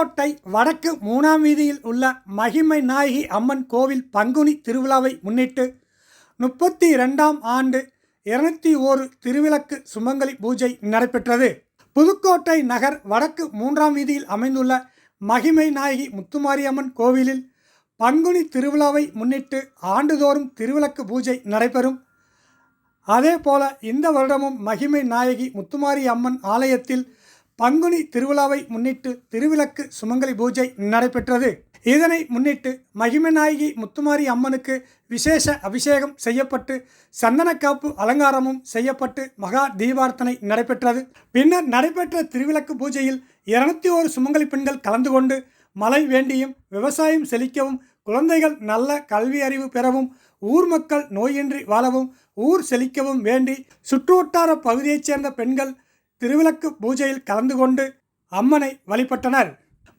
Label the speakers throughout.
Speaker 1: புதுக்கோட்டை வடக்கு மூணாம் வீதியில் உள்ள மகிமை நாயகி அம்மன் கோவில் பங்குனி திருவிழாவை முன்னிட்டு முப்பத்தி இரண்டாம் ஆண்டு இருநூத்தி ஓரு திருவிளக்கு சுமங்கலி பூஜை நடைபெற்றது. புதுக்கோட்டை நகர் வடக்கு மூன்றாம் வீதியில் அமைந்துள்ள மகிமை நாயகி முத்துமாரியம்மன் கோவிலில் பங்குனி திருவிழாவை முன்னிட்டு ஆண்டுதோறும் திருவிளக்கு பூஜை நடைபெறும். அதே போல இந்த வருடமும் மகிமை நாயகி முத்துமாரி அம்மன் ஆலயத்தில் பங்குனி திருவிழாவை முன்னிட்டு திருவிளக்கு சுமங்கலி பூஜை நடைபெற்றது. இதனை முன்னிட்டு மகிமநாயகி முத்துமாரி அம்மனுக்கு விசேஷ அபிஷேகம் செய்யப்பட்டு சந்தனக்காப்பு அலங்காரமும் செய்யப்பட்டு மகா தீபார்த்தனை நடைபெற்றது. பின்னர் நடைபெற்ற திருவிளக்கு பூஜையில் இருநூத்தி ஓரு சுமங்கலி பெண்கள் கலந்து கொண்டு மழை வேண்டியும் விவசாயம் செழிக்கவும் குழந்தைகள் நல்ல கல்வி அறிவு பெறவும் ஊர் மக்கள் நோயின்றி வாழவும் ஊர் செழிக்கவும் வேண்டி சுற்றுவட்டார பகுதியைச் சேர்ந்த பெண்கள் திருவிளக்கு பூஜையில் கலந்து கொண்டு அம்மனை வழிபட்டனர்.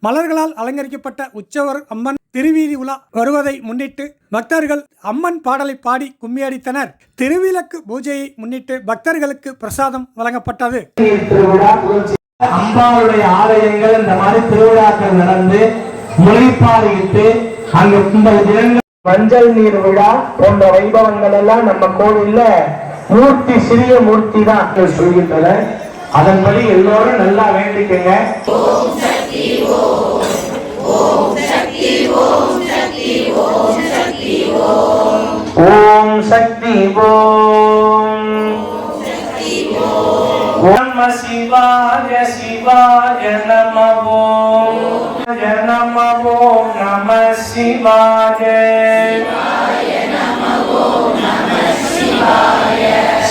Speaker 1: மலர்களால் அலங்கரிக்கப்பட்ட உற்சவர் அம்மன் திருவீதி உலா வருவதை முன்னிட்டு பக்தர்கள் அம்மன் பாடலை பாடி கும்மியடித்தனர். திருவிளக்கு பூஜையை முன்னிட்டு பக்தர்களுக்கு பிரசாதம் வழங்கப்பட்டது.
Speaker 2: அம்மாவுடைய ஆலயங்கள் இந்த மாதிரி திருவிழாக்கள் நடந்து முளைப்பாரிட்டு அங்க இந்த தினங்கள் மஞ்சள் நீர் விழா போன்ற வைபவங்கள் எல்லாம் நம்ம கோவில்ல மூர்த்தி சிறிய மூர்த்தி தான் சொல்கின்றன அதன்படி எல்லோரும் நல்லா வேண்டிக்கங்க. ஓம் சக்தி ஓம் ஓம் சிவாய சிவாய நம ஓம் நம ஓம் நம சிவாய.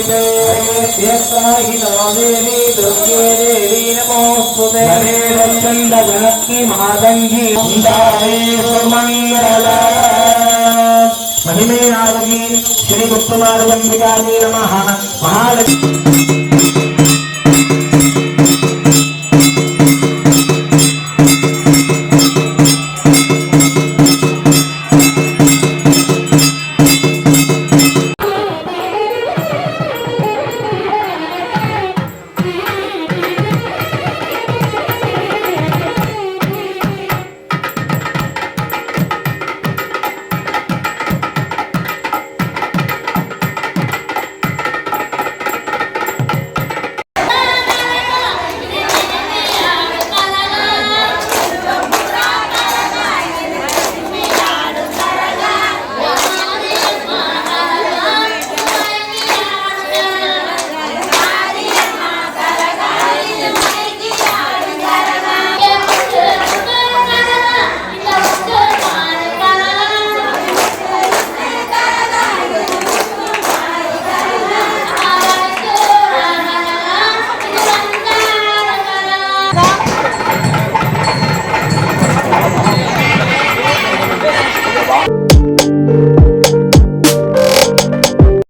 Speaker 2: समन्विते यत्राहि देवी दुर्गे देवी नमोस्तुते चण्ड जनकी मादङ्गी सुन्दरे सुमङ्गला महिमे नारगी श्री गुप्तमार्गम्बिकाजी नमः महालक्ष्मी